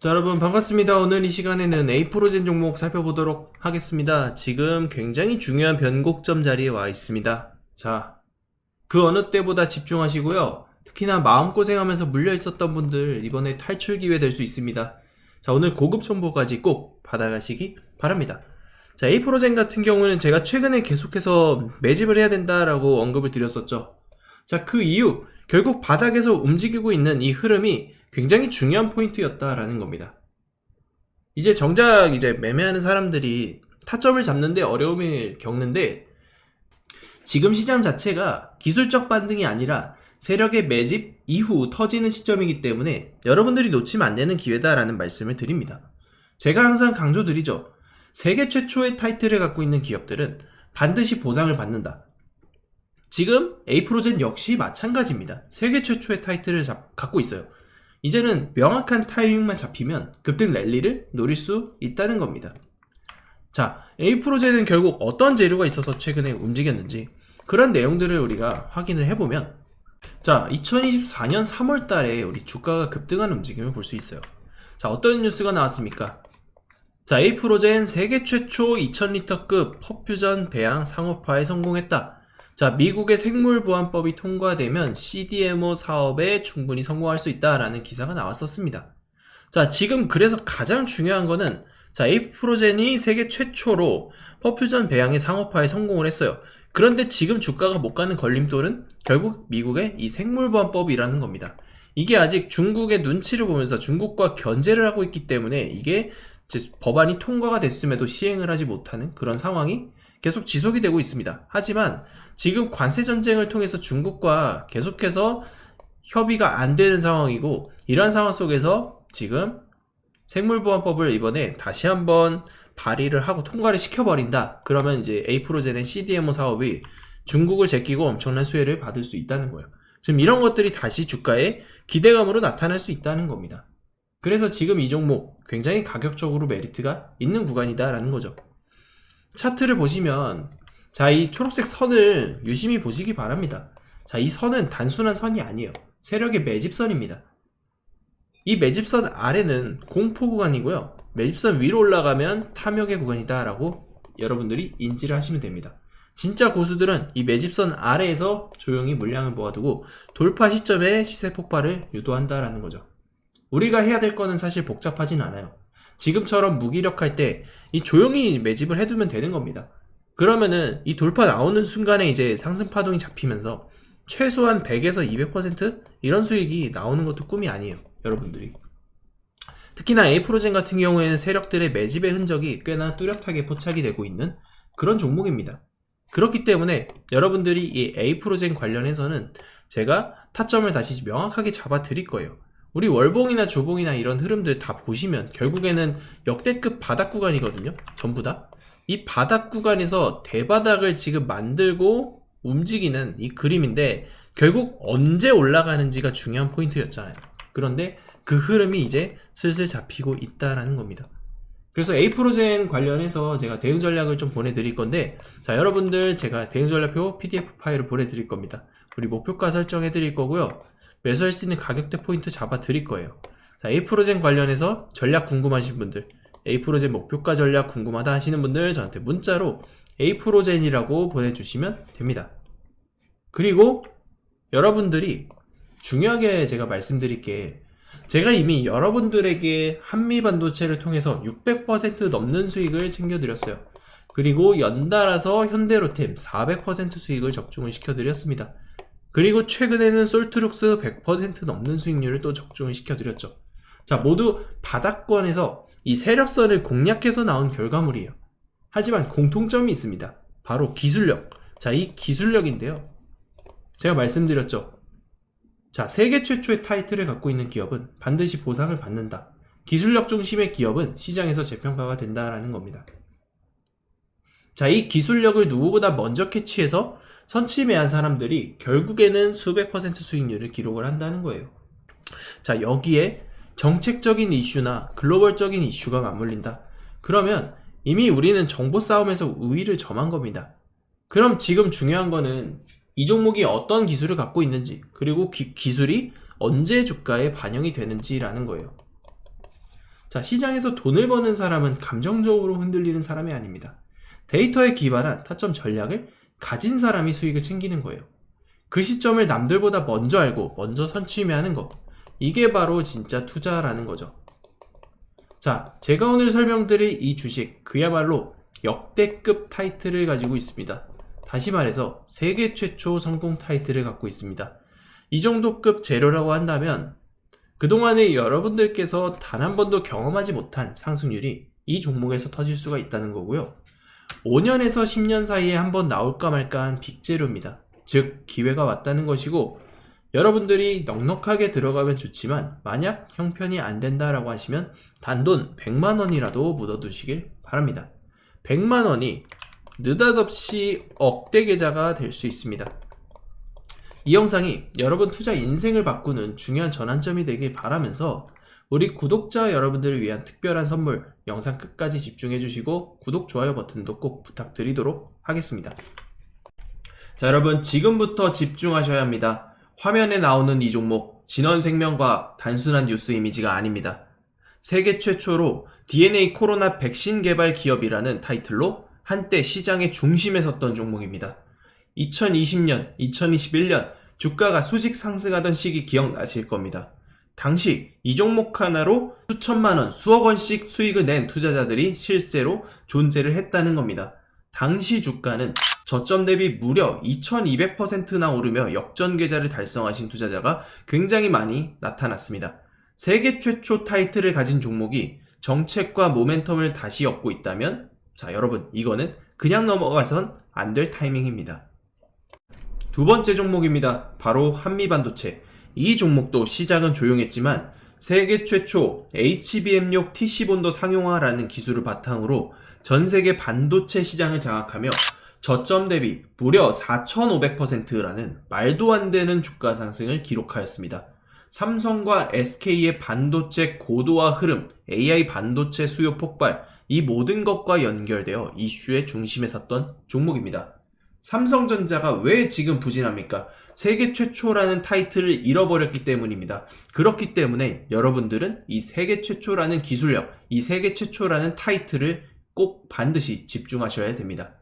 자, 여러분 반갑습니다. 오늘 이 시간에는 A4로젠 종목 살펴보도록 하겠습니다. 지금 굉장히 중요한 변곡점 자리에 와 있습니다. 자, 그 어느 때보다 집중하시고요. 특히나 마음고생하면서 물려 있었던 분들 이번에 탈출 기회 될 수 있습니다. 자, 오늘 고급 정보까지 꼭 받아가시기 바랍니다. 자, A4로젠 같은 경우는 제가 최근에 계속해서 매집을 해야 된다라고 언급을 드렸었죠. 자, 그 이유, 결국 바닥에서 움직이고 있는 이 흐름이 굉장히 중요한 포인트였다라는 겁니다. 이제 정작 이제 매매하는 사람들이 타점을 잡는데 어려움을 겪는데 지금 시장 자체가 기술적 반등이 아니라 세력의 매집 이후 터지는 시점이기 때문에 여러분들이 놓치면 안 되는 기회다라는 말씀을 드립니다. 제가 항상 강조드리죠. 세계 최초의 타이틀을 갖고 있는 기업들은 반드시 보상을 받는다. 지금 에이프로젠 역시 마찬가지입니다. 세계 최초의 타이틀을 잡- 갖고 있어요. 이제는 명확한 타이밍만 잡히면 급등 랠리를 노릴 수 있다는 겁니다. 자, 에이프로젠은 결국 어떤 재료가 있어서 최근에 움직였는지 그런 내용들을 우리가 확인을 해보면 자, 2024년 3월 달에 우리 주가가 급등한 움직임을 볼 수 있어요. 자, 어떤 뉴스가 나왔습니까? 자, 에이프로젠 세계 최초 2000리터급 퍼퓨전 배양 상업화에 성공했다. 자, 미국의 생물보안법이 통과되면 CDMO 사업에 충분히 성공할 수 있다라는 기사가 나왔었습니다. 자, 지금 그래서 가장 중요한 거는 자, 에이프로젠이 세계 최초로 퍼퓨전 배양의 상업화에 성공을 했어요. 그런데 지금 주가가 못 가는 걸림돌은 결국 미국의 이 생물보안법이라는 겁니다. 이게 아직 중국의 눈치를 보면서 중국과 견제를 하고 있기 때문에 이게 법안이 통과가 됐음에도 시행을 하지 못하는 그런 상황이 계속 지속이 되고 있습니다. 하지만 지금 관세 전쟁을 통해서 중국과 계속해서 협의가 안 되는 상황이고 이러한 상황 속에서 지금 생물보안법을 이번에 다시 한번 발의를 하고 통과를 시켜버린다. 그러면 이제 에이프로젠의 CDMO 사업이 중국을 제끼고 엄청난 수혜를 받을 수 있다는 거예요. 지금 이런 것들이 다시 주가에 기대감으로 나타날 수 있다는 겁니다. 그래서 지금 이 종목 굉장히 가격적으로 메리트가 있는 구간이다라는 거죠. 차트를 보시면 자, 이 초록색 선을 유심히 보시기 바랍니다. 자, 이 선은 단순한 선이 아니에요. 세력의 매집선입니다. 이 매집선 아래는 공포 구간이고요. 매집선 위로 올라가면 탐욕의 구간이다 라고 여러분들이 인지를 하시면 됩니다. 진짜 고수들은 이 매집선 아래에서 조용히 물량을 모아두고 돌파 시점에 시세 폭발을 유도한다라는 거죠. 우리가 해야 될 거는 사실 복잡하진 않아요. 지금처럼 무기력할 때 이 조용히 매집을 해두면 되는 겁니다. 그러면은 이 돌파 나오는 순간에 이제 상승 파동이 잡히면서 최소한 100에서 200% 이런 수익이 나오는 것도 꿈이 아니에요. 여러분들이. 특히나 에이프로젠 같은 경우에는 세력들의 매집의 흔적이 꽤나 뚜렷하게 포착이 되고 있는 그런 종목입니다. 그렇기 때문에 여러분들이 이 에이프로젠 관련해서는 제가 타점을 다시 명확하게 잡아 드릴 거예요. 우리 월봉이나 주봉이나 이런 흐름들 다 보시면 결국에는 역대급 바닥 구간이거든요. 전부 다. 이 바닥 구간에서 대바닥을 지금 만들고 움직이는 이 그림인데 결국 언제 올라가는지가 중요한 포인트였잖아요. 그런데 그 흐름이 이제 슬슬 잡히고 있다라는 겁니다. 그래서 에이프로젠 관련해서 제가 대응 전략을 좀 보내드릴 건데, 자, 여러분들 제가 대응 전략표 PDF 파일을 보내드릴 겁니다. 우리 목표가 설정해 드릴 거고요. 매수할 수 있는 가격대 포인트 잡아 드릴 거예요. 자, 에이프로젠 관련해서 전략 궁금하신 분들, 에이프로젠 목표가 전략 궁금하다 하시는 분들 저한테 문자로 에이프로젠이라고 보내주시면 됩니다. 그리고 여러분들이 중요하게 제가 말씀드릴 게 제가 이미 여러분들에게 한미 반도체를 통해서 600% 넘는 수익을 챙겨드렸어요. 그리고 연달아서 현대로템 400% 수익을 적중을 시켜드렸습니다. 그리고 최근에는 솔트룩스 100% 넘는 수익률을 또 적중을 시켜드렸죠. 자, 모두 바닥권에서 이 세력선을 공략해서 나온 결과물이에요. 하지만 공통점이 있습니다. 바로 기술력. 자, 이 기술력인데요. 제가 말씀드렸죠. 자, 세계 최초의 타이틀을 갖고 있는 기업은 반드시 보상을 받는다. 기술력 중심의 기업은 시장에서 재평가가 된다라는 겁니다. 자, 이 기술력을 누구보다 먼저 캐치해서 선취매한 사람들이 결국에는 수백 퍼센트 수익률을 기록을 한다는 거예요. 자, 여기에 정책적인 이슈나 글로벌적인 이슈가 맞물린다. 그러면 이미 우리는 정보 싸움에서 우위를 점한 겁니다. 그럼 지금 중요한 거는 이 종목이 어떤 기술을 갖고 있는지, 그리고 기, 기술이 언제 주가에 반영이 되는지라는 거예요. 자, 시장에서 돈을 버는 사람은 감정적으로 흔들리는 사람이 아닙니다. 데이터에 기반한 타점 전략을 가진 사람이 수익을 챙기는 거예요. 그 시점을 남들보다 먼저 알고 먼저 선취매하는 거. 이게 바로 진짜 투자라는 거죠. 자, 제가 오늘 설명드릴 이 주식 그야말로 역대급 타이틀을 가지고 있습니다. 다시 말해서 세계 최초 성공 타이틀을 갖고 있습니다. 이 정도급 재료라고 한다면 그동안에 여러분들께서 단 한 번도 경험하지 못한 상승률이 이 종목에서 터질 수가 있다는 거고요. 5년에서 10년 사이에 한번 나올까 말까 한 빅재료입니다. 즉, 기회가 왔다는 것이고, 여러분들이 넉넉하게 들어가면 좋지만, 만약 형편이 안 된다라고 하시면, 단돈 100만원이라도 묻어두시길 바랍니다. 100만원이 느닷없이 억대 계좌가 될 수 있습니다. 이 영상이 여러분 투자 인생을 바꾸는 중요한 전환점이 되길 바라면서 우리 구독자 여러분들을 위한 특별한 선물 영상 끝까지 집중해 주시고 구독, 좋아요 버튼도 꼭 부탁드리도록 하겠습니다. 자, 여러분 지금부터 집중하셔야 합니다. 화면에 나오는 이 종목 진원생명과학 단순한 뉴스 이미지가 아닙니다. 세계 최초로 DNA 코로나 백신 개발 기업이라는 타이틀로 한때 시장의 중심에 섰던 종목입니다. 2020년, 2021년 주가가 수직 상승하던 시기 기억나실 겁니다. 당시 이 종목 하나로 수천만 원, 수억 원씩 수익을 낸 투자자들이 실제로 존재를 했다는 겁니다. 당시 주가는 저점 대비 무려 2200%나 오르며 역전 계좌를 달성하신 투자자가 굉장히 많이 나타났습니다. 세계 최초 타이틀을 가진 종목이 정책과 모멘텀을 다시 얻고 있다면 자 여러분 이거는 그냥 넘어가선 안 될 타이밍입니다. 두 번째 종목입니다. 바로 한미 반도체. 이 종목도 시작은 조용했지만 세계 최초 HBM6 TC본도 상용화라는 기술을 바탕으로 전 세계 반도체 시장을 장악하며 저점 대비 무려 4,500%라는 말도 안 되는 주가 상승을 기록하였습니다. 삼성과 SK의 반도체 고도화 흐름, AI 반도체 수요 폭발, 이 모든 것과 연결되어 이슈의 중심에 섰던 종목입니다. 삼성전자가 왜 지금 부진합니까? 세계 최초라는 타이틀을 잃어버렸기 때문입니다. 그렇기 때문에 여러분들은 이 세계 최초라는 기술력, 이 세계 최초라는 타이틀을 꼭 반드시 집중하셔야 됩니다.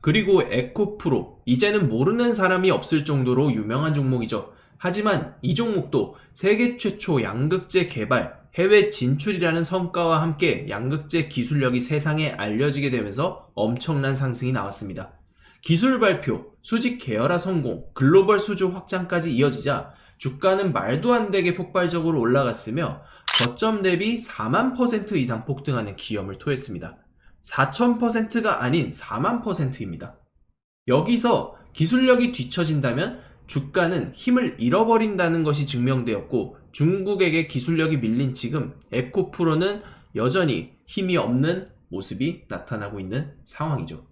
그리고 에코프로, 이제는 모르는 사람이 없을 정도로 유명한 종목이죠. 하지만 이 종목도 세계 최초 양극재 개발, 해외 진출이라는 성과와 함께 양극재 기술력이 세상에 알려지게 되면서 엄청난 상승이 나왔습니다. 기술 발표, 수직 계열화 성공, 글로벌 수주 확장까지 이어지자 주가는 말도 안 되게 폭발적으로 올라갔으며 저점 대비 4만 퍼센트 이상 폭등하는 기염을 토했습니다. 4,000%가 아닌 4만 퍼센트입니다. 여기서 기술력이 뒤처진다면 주가는 힘을 잃어버린다는 것이 증명되었고 중국에게 기술력이 밀린 지금 에코프로는 여전히 힘이 없는 모습이 나타나고 있는 상황이죠.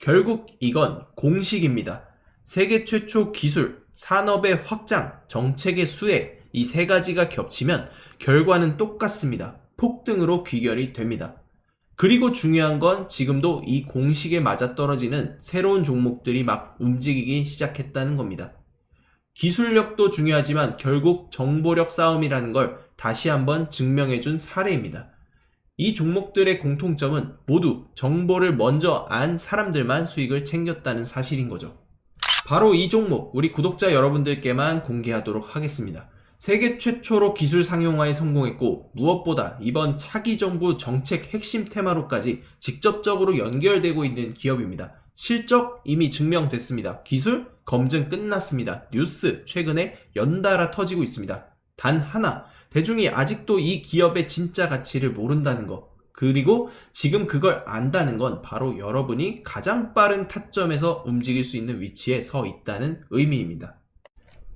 결국 이건 공식입니다. 세계 최초 기술, 산업의 확장, 정책의 수혜, 이 세 가지가 겹치면 결과는 똑같습니다. 폭등으로 귀결이 됩니다. 그리고 중요한 건 지금도 이 공식에 맞아떨어지는 새로운 종목들이 막 움직이기 시작했다는 겁니다. 기술력도 중요하지만 결국 정보력 싸움이라는 걸 다시 한번 증명해준 사례입니다. 이 종목들의 공통점은 모두 정보를 먼저 안 사람들만 수익을 챙겼다는 사실인 거죠. 바로 이 종목 우리 구독자 여러분들께만 공개하도록 하겠습니다. 세계 최초로 기술 상용화에 성공했고 무엇보다 이번 차기 정부 정책 핵심 테마로까지 직접적으로 연결되고 있는 기업입니다. 실적 이미 증명됐습니다. 기술 검증 끝났습니다. 뉴스 최근에 연달아 터지고 있습니다. 단 하나 대중이 아직도 이 기업의 진짜 가치를 모른다는 것. 그리고 지금 그걸 안다는 건 바로 여러분이 가장 빠른 타점에서 움직일 수 있는 위치에 서 있다는 의미입니다.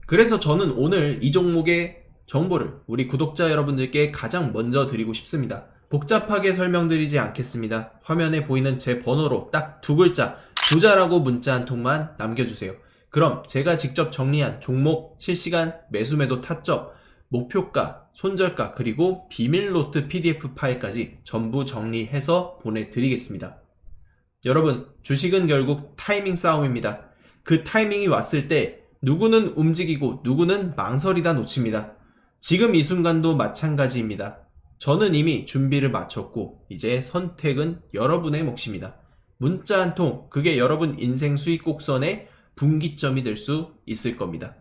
그래서 저는 오늘 이 종목의 정보를 우리 구독자 여러분들께 가장 먼저 드리고 싶습니다. 복잡하게 설명드리지 않겠습니다. 화면에 보이는 제 번호로 딱 두 글자, 부자라고 문자 한 통만 남겨주세요. 그럼 제가 직접 정리한 종목, 실시간, 매수매도 타점, 목표가, 손절가, 그리고 비밀 노트 PDF 파일까지 전부 정리해서 보내드리겠습니다. 여러분, 주식은 결국 타이밍 싸움입니다. 그 타이밍이 왔을 때 누구는 움직이고 누구는 망설이다 놓칩니다. 지금 이 순간도 마찬가지입니다. 저는 이미 준비를 마쳤고 이제 선택은 여러분의 몫입니다. 문자 한 통, 그게 여러분 인생 수익 곡선의 분기점이 될 수 있을 겁니다.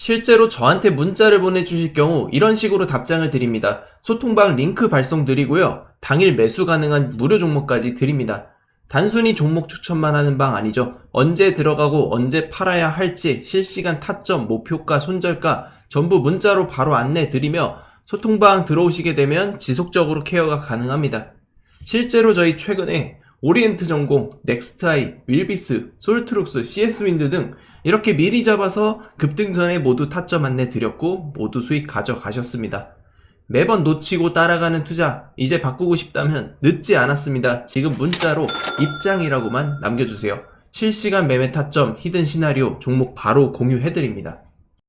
실제로 저한테 문자를 보내주실 경우 이런 식으로 답장을 드립니다. 소통방 링크 발송 드리고요. 당일 매수 가능한 무료 종목까지 드립니다. 단순히 종목 추천만 하는 방 아니죠. 언제 들어가고 언제 팔아야 할지 실시간 타점, 목표가, 손절가 전부 문자로 바로 안내 드리며 소통방 들어오시게 되면 지속적으로 케어가 가능합니다. 실제로 저희 최근에 오리엔트 전공, 넥스트아이, 윌비스, 솔트룩스, CS윈드 등 이렇게 미리 잡아서 급등 전에 모두 타점 안내 드렸고 모두 수익 가져가셨습니다. 매번 놓치고 따라가는 투자 이제 바꾸고 싶다면 늦지 않았습니다. 지금 문자로 입장이라고만 남겨주세요. 실시간 매매 타점, 히든 시나리오, 종목 바로 공유해드립니다.